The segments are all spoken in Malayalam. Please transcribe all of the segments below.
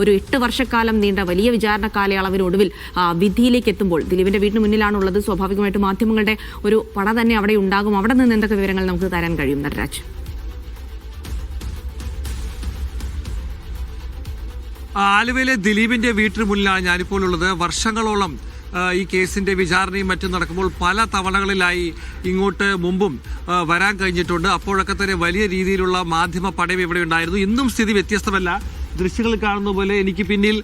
ഒരു എട്ട് വർഷക്കാലം നീണ്ട വലിയ വിചാരണ കാലയളവിനൊടുവിൽ വിധിയിലേക്ക് എത്തുമ്പോൾ ദിലീപിന്റെ വീടിന് മുന്നിലാണുള്ളത്. സ്വാഭാവികമായിട്ട് മാധ്യമങ്ങളുടെ ഒരു പട തന്നെ അവിടെ ഉണ്ടാകും. അവിടെ നിന്ന് എന്തൊക്കെ വിവരങ്ങൾ നമുക്ക് തരാൻ കഴിയും നടരാജ്? ആലുവയിലെ ദിലീപിന്റെ വീട്ടിന് മുന്നിലാണ് ഞാനിപ്പോൾ ഉള്ളത്. വർഷങ്ങളോളം ഈ കേസിന്റെ വിചാരണയും മറ്റും നടക്കുമ്പോൾ പല തവണകളിലായി ഇങ്ങോട്ട് മുമ്പും വരാൻ കഴിഞ്ഞിട്ടുണ്ട്. അപ്പോഴൊക്കെ തന്നെ വലിയ രീതിയിലുള്ള മാധ്യമ പടയം ഇവിടെ ഉണ്ടായിരുന്നു. ഇന്നും സ്ഥിതി വ്യത്യസ്തമല്ല. ദൃശ്യങ്ങളിൽ കാണുന്ന പോലെ എനിക്ക് പിന്നിൽ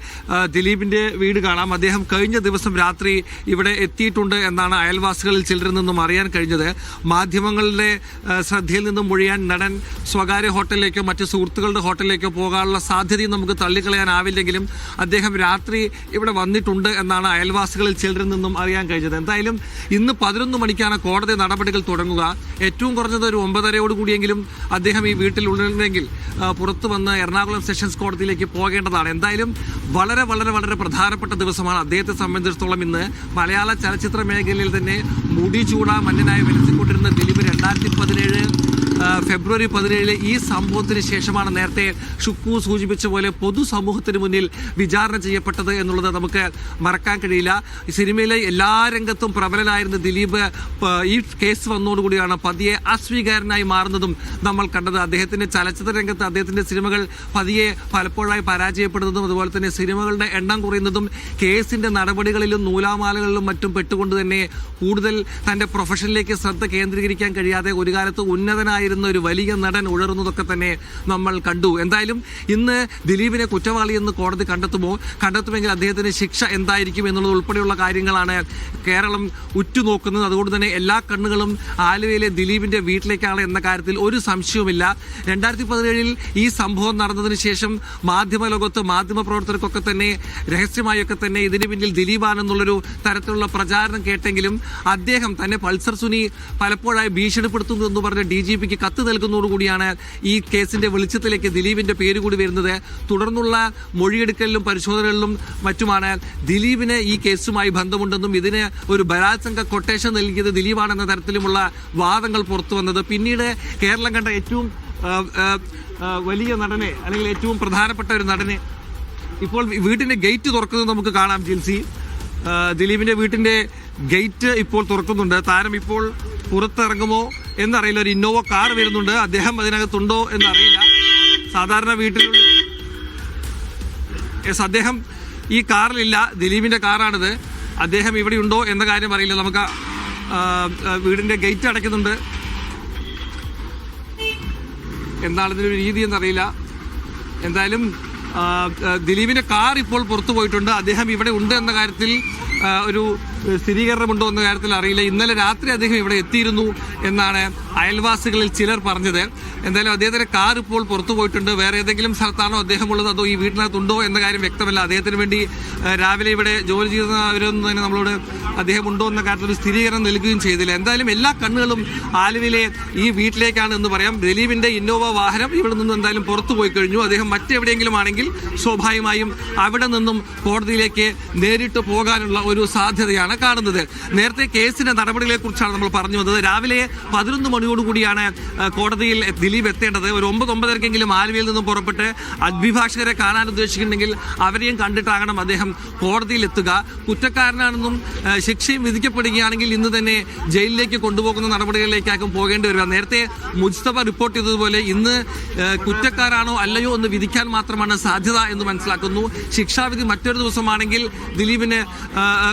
ദിലീപിന്റെ വീട് കാണാം. അദ്ദേഹം കഴിഞ്ഞ ദിവസം രാത്രി ഇവിടെ എത്തിയിട്ടുണ്ട് എന്നാണ് അയൽവാസികളിൽ ചിലരിൽ നിന്നും അറിയാൻ കഴിഞ്ഞത്. മാധ്യമങ്ങളുടെ ശ്രദ്ധയിൽ നിന്നും ഒഴിയാൻ നടൻ സ്വകാര്യ ഹോട്ടലിലേക്കോ മറ്റ് സുഹൃത്തുക്കളുടെ ഹോട്ടലിലേക്കോ പോകാനുള്ള സാധ്യതയും നമുക്ക് തള്ളിക്കളയാനാവില്ലെങ്കിലും അദ്ദേഹം രാത്രി ഇവിടെ വന്നിട്ടുണ്ട് എന്നാണ് അയൽവാസികളിൽ ചിലരിൽ നിന്നും അറിയാൻ കഴിഞ്ഞത്. എന്തായാലും ഇന്ന് പതിനൊന്ന് മണിക്കാണ് കോടതി നടപടികൾ തുടങ്ങുക. ഏറ്റവും കുറഞ്ഞത് ഒരു ഒമ്പതരയോട് കൂടിയെങ്കിലും അദ്ദേഹം ഈ വീട്ടിൽ ഉള്ളിരുന്നെങ്കിൽ പുറത്തു വന്ന് എറണാകുളം സെഷൻസ് കോടതിയിലേക്ക് പോകേണ്ടതാണ്. എന്തായാലും വളരെ വളരെ വളരെ പ്രധാനപ്പെട്ട ദിവസമാണ് അദ്ദേഹത്തെ സംബന്ധിച്ചിടത്തോളം ഇന്ന് മലയാള ചലച്ചിത്ര മേഖലയിൽ തന്നെ മുടി ചൂടാ മന്നനായി വലിച്ചുകൊണ്ടിരുന്ന ദിലീപ് രണ്ടായിരത്തി പതിനേഴ് ഫെബ്രുവരി പതിനേഴിലെ ഈ സംഭവത്തിന് ശേഷമാണ് നേരത്തെ ഷുക്കു സൂചിപ്പിച്ച പോലെ പൊതുസമൂഹത്തിന് മുന്നിൽ വിചാരണ ചെയ്യപ്പെട്ടത് എന്നുള്ളത് നമുക്ക് മറക്കാൻ കഴിയില്ല. സിനിമയിലെ എല്ലാ രംഗത്തും പ്രബലനായിരുന്ന ദിലീപ് ഈ കേസ് വന്നതോടുകൂടിയാണ് പതിയെ അസ്വീകാരനായി മാറുന്നതും നമ്മൾ കണ്ടത്. അദ്ദേഹത്തിന്റെ ചലച്ചിത്ര രംഗത്ത് അദ്ദേഹത്തിന്റെ സിനിമകൾ പതിയെ പലപ്പോഴായി പരാജയപ്പെടുന്നതും അതുപോലെ തന്നെ സിനിമകളുടെ എണ്ണം കുറയുന്നതും കേസിന്റെ നടപടികളിലും നൂലാമാലകളിലും മറ്റും പെട്ടുകൊണ്ട് തന്നെ കൂടുതൽ തന്റെ പ്രൊഫഷനിലേക്ക് ശ്രദ്ധ കേന്ദ്രീകരിക്കാൻ കഴിയാതെ ഒരു കാലത്ത് ഉന്നതനായിരുന്ന ഒരു വലിയ നടൻ ഉഴറുന്നതൊക്കെ തന്നെ നമ്മൾ കണ്ടു. എന്തായാലും ഇന്ന് ദിലീപിനെ കുറ്റവാളി എന്ന് കോടതി കണ്ടെത്തുമോ? കണ്ടെത്തുമെങ്കിൽ അദ്ദേഹത്തിന് ശിക്ഷ എന്തായിരിക്കും എന്നുള്ളത് ഉൾപ്പെടെയുള്ള കാര്യങ്ങളാണ് കേരളം ഉറ്റുനോക്കുന്നത്. അതുകൊണ്ട് തന്നെ എല്ലാ കണ്ണുകളും ആലുവയിലെ ദിലീപിന്റെ വീട്ടിലേക്കാണ് എന്ന കാര്യത്തിൽ ഒരു സംശയവുമില്ല. രണ്ടായിരത്തി പതിനേഴിൽ ഈ സംഭവം നടന്നതിന് ശേഷം മാധ്യമ ലോകത്ത് മാധ്യമ പ്രവർത്തകർക്കൊക്കെ തന്നെ രഹസ്യമായൊക്കെ തന്നെ ഇതിന് പിന്നിൽ ദിലീപാണെന്നുള്ളൊരു തരത്തിലുള്ള പ്രചാരണം കേട്ടെങ്കിലും അദ്ദേഹം തന്നെ പൾസർ സുനി പലപ്പോഴായി ഭീഷണിപ്പെടുത്തുന്നു എന്ന് പറഞ്ഞ് ഡി ജി പിക്ക് കത്ത് നൽകുന്നതോടുകൂടിയാണ് ഈ കേസിന്റെ വെളിച്ചത്തിലേക്ക് ദിലീപിന്റെ പേര് കൂടി വരുന്നത്. തുടർന്നുള്ള മൊഴിയെടുക്കലിലും പരിശോധനകളിലും മറ്റുമാണ് ദിലീപിന് ഈ കേസുമായി ബന്ധമുണ്ടെന്നും ഇതിന് ഒരു ബലാത്സംഗ കൊട്ടേഷൻ നൽകിയത് ദിലീപാണെന്ന തരത്തിലുമുള്ള വാദങ്ങൾ പുറത്തു വന്നത്. പിന്നീട് കേരളം കണ്ട ഏറ്റവും വലിയ നടനെ അല്ലെങ്കിൽ ഏറ്റവും പ്രധാനപ്പെട്ട ഒരു നടനെ ഇപ്പോൾ വീടിന്റെ ഗേറ്റ് തുറക്കുന്നത് നമുക്ക് കാണാം ജിൽസി ദിലീപിന്റെ വീട്ടിന്റെ ഗേറ്റ് ഇപ്പോൾ തുറക്കുന്നുണ്ട്. താരം ഇപ്പോൾ പുറത്തിറങ്ങുമോ എന്നറിയില്ല. ഒരു ഇന്നോവ കാർ വരുന്നുണ്ട്. അദ്ദേഹം അതിനകത്തുണ്ടോ എന്നറിയില്ല. സാധാരണ വീട്ടിലുള്ള യെസ് അദ്ദേഹം ഈ കാറിലില്ല. ദിലീപിന്റെ കാറാണിത്. അദ്ദേഹം ഇവിടെ ഉണ്ടോ എന്ന കാര്യം അറിയില്ല. നമുക്ക് വീടിന്റെ ഗേറ്റ് അടയ്ക്കുന്നുണ്ട്. എന്താണ് രീതി എന്നറിയില്ല. എന്തായാലും ദിലീപിന്റെ കാർ ഇപ്പോൾ പുറത്തു പോയിട്ടുണ്ട്. അദ്ദേഹം ഇവിടെ ഉണ്ട് എന്ന കാര്യത്തിൽ ഒരു സ്ഥിരീകരണമുണ്ടോ എന്ന കാര്യത്തിൽ അറിയില്ല. ഇന്നലെ രാത്രി അദ്ദേഹം ഇവിടെ എത്തിയിരുന്നു എന്നാണ് അയൽവാസികളിൽ ചിലർ പറഞ്ഞത് എന്തായാലും അദ്ദേഹത്തിന്റെ കാർ ഇപ്പോൾ പുറത്തു പോയിട്ടുണ്ട്. വേറെ ഏതെങ്കിലും സ്ഥലത്താണോ അദ്ദേഹം ഉള്ളത് അതോ ഈ വീട്ടിനകത്തുണ്ടോ എന്ന കാര്യം വ്യക്തമല്ല. അദ്ദേഹത്തിന് വേണ്ടി രാവിലെ ഇവിടെ ജോലി ചെയ്യുന്നവരൊന്നും തന്നെ നമ്മളോട് അദ്ദേഹം ഉണ്ടോ എന്ന കാര്യത്തിൽ ഒരു സ്ഥിരീകരണം നൽകുകയും ചെയ്തില്ല. എന്തായാലും എല്ലാ കണ്ണുകളും ആലുവിലെ ഈ വീട്ടിലേക്കാണ് എന്ന് പറയാം. ദിലീപിന്റെ ഇന്നോവ വാഹനം ഇവിടെ നിന്ന് എന്തായാലും പുറത്തു പോയി കഴിഞ്ഞു. അദ്ദേഹം മറ്റെവിടെയെങ്കിലും ആണെങ്കിൽ സ്വാഭാവികമായും അവിടെ നിന്നും കോടതിയിലേക്ക് നേരിട്ട് പോകാനുള്ള ഒരു സാധ്യതയാണ് കാണുന്നത്. നേരത്തെ കേസിന്റെ നടപടികളെക്കുറിച്ചാണ് നമ്മൾ പറഞ്ഞു വന്നത്. രാവിലെ പതിനൊന്ന് മണിയോടുകൂടിയാണ് കോടതിയിൽ ദിലീപ് എത്തേണ്ടത്. ഒരു ഒമ്പത് ഒമ്പതരക്കെങ്കിലും ആലുവയിൽ നിന്നും പുറപ്പെട്ട് അഭിഭാഷകരെ കാണാൻ ഉദ്ദേശിക്കുന്നുണ്ടെങ്കിൽ അവരെയും കണ്ടിട്ടാകണം അദ്ദേഹം കോടതിയിൽ എത്തുക കുറ്റക്കാരനാണെന്നും ശിക്ഷയും വിധിക്കപ്പെടുകയാണെങ്കിൽ ഇന്ന് തന്നെ ജയിലിലേക്ക് കൊണ്ടുപോകുന്ന നടപടികളിലേക്കാക്കും പോകേണ്ടി വരിക. നേരത്തെ മുസ്തഫ റിപ്പോർട്ട് ചെയ്തതുപോലെ ഇന്ന് കുറ്റക്കാരാണോ അല്ലയോ എന്ന് വിധിക്കാൻ മാത്രമാണ് സാധ്യത എന്ന് മനസ്സിലാക്കുന്നു. ശിക്ഷാവിധി മറ്റൊരു ദിവസമാണെങ്കിൽ ദിലീപിന്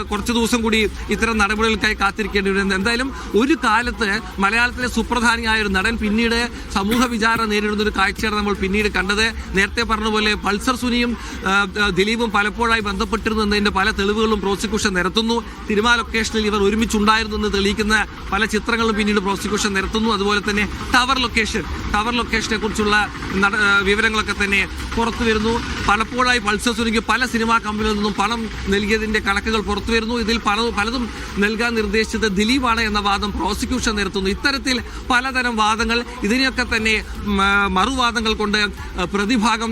കുറച്ച് ദിവസം കൂടി ഇത്തരം നടപടികൾക്കായി കാത്തിരിക്കേണ്ടി വരുന്നത് എന്തായാലും ഒരു കാലത്ത് മലയാളത്തിലെ സുപ്രധാനിയായ ഒരു നടൻ. പിന്നീട് സമൂഹ വിചാരണ നേരിടുന്ന ഒരു കാഴ്ചയാണ് നമ്മൾ പിന്നീട് കണ്ടത്. നേരത്തെ പറഞ്ഞ പോലെ പൾസർ സുനിയും ദിലീപും പലപ്പോഴായി ബന്ധപ്പെട്ടിരുന്നു എന്നതിന്റെ പല തെളിവുകളും പ്രോസിക്യൂഷൻ നിരത്തുന്നു. സിനിമാ ലൊക്കേഷനിൽ ഇവർ ഒരുമിച്ചുണ്ടായിരുന്നു എന്ന് തെളിയിക്കുന്ന പല ചിത്രങ്ങളും പിന്നീട് പ്രോസിക്യൂഷൻ നിരത്തുന്നു. അതുപോലെ തന്നെ ടവർ ലൊക്കേഷൻ ടവർ ലൊക്കേഷനെ കുറിച്ചുള്ള വിവരങ്ങളൊക്കെ തന്നെ പുറത്തു വരുന്നു. പലപ്പോഴായി പൾസർ സുനിക്ക് പല സിനിമാ കമ്പനികളിൽ നിന്നും പണം നൽകിയതിന്റെ കണക്കുകൾ പുറത്തു വരുന്നു. ഇതിൽ പല പലതും നൽകാൻ നിർദ്ദേശിച്ചത് ദിലീപാണ് എന്ന വാദം പ്രോസിക്യൂഷൻ നിരത്തുന്നു. ഇത്തരത്തിൽ പലതരം വാദങ്ങൾ ഇതിനെയൊക്കെ തന്നെ മറുവാദങ്ങൾ കൊണ്ട് പ്രതിഭാഗം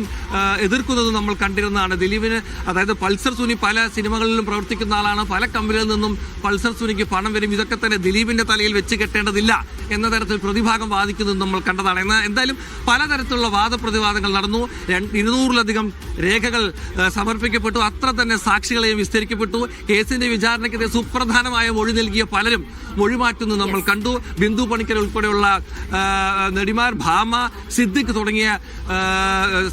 എതിർക്കുന്നത് നമ്മൾ കണ്ടിരുന്നതാണ്. ദിലീപിന് അതായത് പൾസർ സുനി പല സിനിമകളിലും പ്രവർത്തിക്കുന്ന ആളാണ്. പല കമ്പനികളിൽ നിന്നും പൾസർ സുനിക്ക് പണം വരും. ഇതൊക്കെ തന്നെ ദിലീപിന്റെ തലയിൽ വെച്ച് കെട്ടേണ്ടതില്ല എന്ന തരത്തിൽ പ്രതിഭാഗം വാദിക്കുന്നത് നമ്മൾ കണ്ടതാണ്. എന്നാൽ എന്തായാലും പലതരത്തിലുള്ള വാദപ്രതിവാദങ്ങൾ നടന്നു. ഇരുന്നൂറിലധികം രേഖകൾ സമർപ്പിക്കപ്പെട്ടു. അത്ര തന്നെ സാക്ഷികളെയും വിസ്തരിക്കപ്പെട്ടു. കേസിന്റെ വിചാരണയ്ക്കെതിരെ സുപ്രധാനമായ മൊഴി നൽകിയ പലരും മൊഴി മാറ്റുന്നത് നമ്മൾ കണ്ടു. ബിന്ദു പണിക്കർ ഉൾപ്പെടെയുള്ള നടിമാർ ഭാമ സിദ്ദിഖ് തുടങ്ങിയ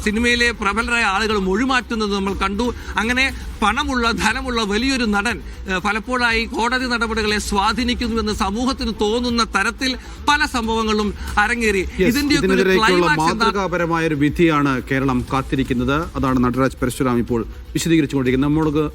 സിനിമയിലെ പ്രബലരായ ആളുകൾ മൊഴിമാറ്റുന്നത് നമ്മൾ കണ്ടു. അങ്ങനെ പണമുള്ള ധനമുള്ള വലിയൊരു നടൻ പലപ്പോഴായി കോടതി നടപടികളെ സ്വാധീനിക്കുന്നുവെന്ന് സമൂഹത്തിന് തോന്നുന്ന തരത്തിൽ പല സംഭവങ്ങളും അരങ്ങേറി. ഇതിന്റെ ഇതിന്റെയൊക്കെ മാതൃകാപരമായ ഒരു വിധിയാണ് കേരളം കാത്തിരിക്കുന്നത്. അതാണ് നടരാജ് പരശുരാം ഇപ്പോൾ വിശദീകരിച്ചുകൊണ്ടിരിക്കുന്നത്. നമ്മൾക്ക്